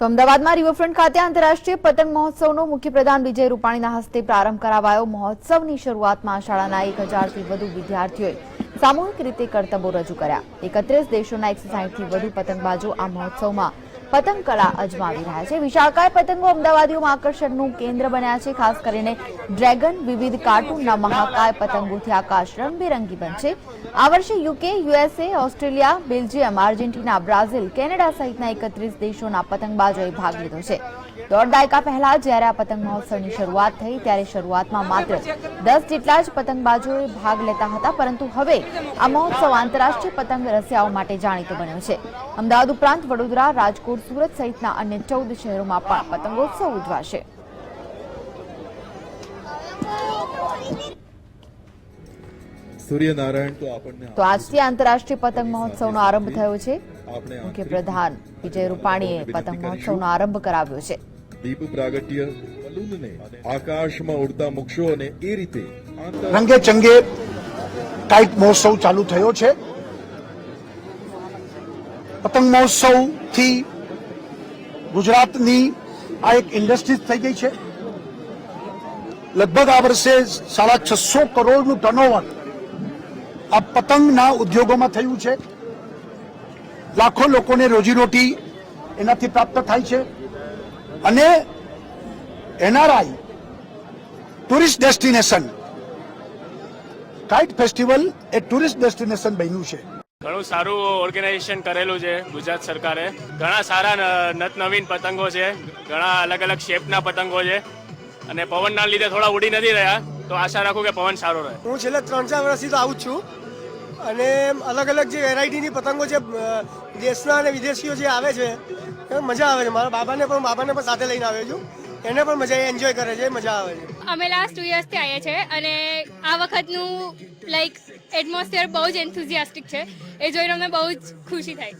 તો અમદાવાદમાં રિવરફ્રન્ટ ખાતે આંતરરાષ્ટ્રીય પતંગ મહોત્સવનો મુખ્યપ્રધાન વિજય રૂપાણીના હસ્તે પ્રારંભ કરાવાયો. મહોત્સવની શરૂઆતમાં શાળાના એક હજારથી વધુ વિદ્યાર્થીઓએ સામૂહિક રીતે કરતબો રજૂ કર્યા. એકત્રીસ દેશોના એકસો સાહીઠથી વધુ પતંગબાજો આ મહોત્સવમાં પતંગ કળા અજમાવી રહ્યા છે. વિશાળકાય પતંગો અમદાવાદીઓમાં આકર્ષણનું કેન્દ્ર બન્યા છે. ખાસ કરીને ડ્રેગન વિવિધ કાર્ટૂનના મહાકાય પતંગોથી આકાશ રંગબેરંગી બનશે આ વર્ષે UK USA Australia, Belgium, Argentina, Brazil, Canada સહિતના એકત્રીસ દેશોના પતંગબાજોએ ભાગ લીધો છે. દોઢ દાયકા પહેલા જ્યારે આ પતંગ મહોત્સવની શરૂઆત થઈ ત્યારે શરૂઆતમાં માત્ર દસ જેટલા જ પતંગબાજોએ ભાગ લેતા હતા પરંતુ હવે આ મહોત્સવ આંતરરાષ્ટ્રીય પતંગ રસિયાઓ માટે જાણીતો બન્યો છે. અમદાવાદ ઉપરાંત વડોદરા રાજકોટ સુરત સહિતના અન્ય ચૌદ શહેરોમાં પણ પતંગોત્સવ ઉજવાશે. સૂર્યનારાયણ તો આજથી આંતરરાષ્ટ્રીય પતંગ મહોત્સવનો આરંભ થયો છે. મુખ્ય મુખ્યપ્રધાન વિજય રૂપાણીએ પતંગ મહોત્સવનો આરંભ કરાવ્યો છે. દીપ પ્રાગટ્ય, બલૂનને આકાશમાં ઉડતા મૂકશો અને એ રીતે રંગે ચંગે કાઇટ મહોત્સવ ચાલુ થયો છે. પતંગ મહોત્સવથી ગુજરાતની આ એક ઇન્ડસ્ટ્રી થઈ ગઈ છે. લગભગ આ વર્ષે સાડા છસો કરોડનું ટર્નઓવર આ પતંગના ઉદ્યોગોમાં થયું છે. લાખો લોકોને રોજીરોટી એનાથી પ્રાપ્ત થાય છે. અને NRI tourist destination kite festival એ ટુરિસ્ટ ડેસ્ટિનેશન બન્યું છે. ઘણું સારું ઓર્ગેનાઇઝેશન કરેલું છે ગુજરાત સરકારે. ઘણા સારા નતનવીન નત નવીન પતંગો છે ઘણા અલગ અલગ શેપના પતંગો છે. અને પવનના લીધે થોડા ઉડી નથી રહ્યા તો આશા રાખું કે પવન સારો રહે. હું છેલ્લા ત્રણ ચાર વર્ષથી તો આવું જ છું. અને અલગ અલગ જે વેરાયટીની પતંગો જે દેશના અને વિદેશીઓ જે આવે છે મજા આવે છે. મારા બાબાને પણ બાબાને પણ સાથે લઈને આવ્યો છું. એને પણ મજા એન્જોય કરે છે મજા આવે છે. અમે લાસ્ટ ટુ યર્સથી આવ્યા છે અને આ વખતનું લાઈક એટમોસ્ફિયર બહુ જ એન્થુઝિયાસ્ટિક છે. એ જોઈને અમને બહુ જ ખુશી થાય.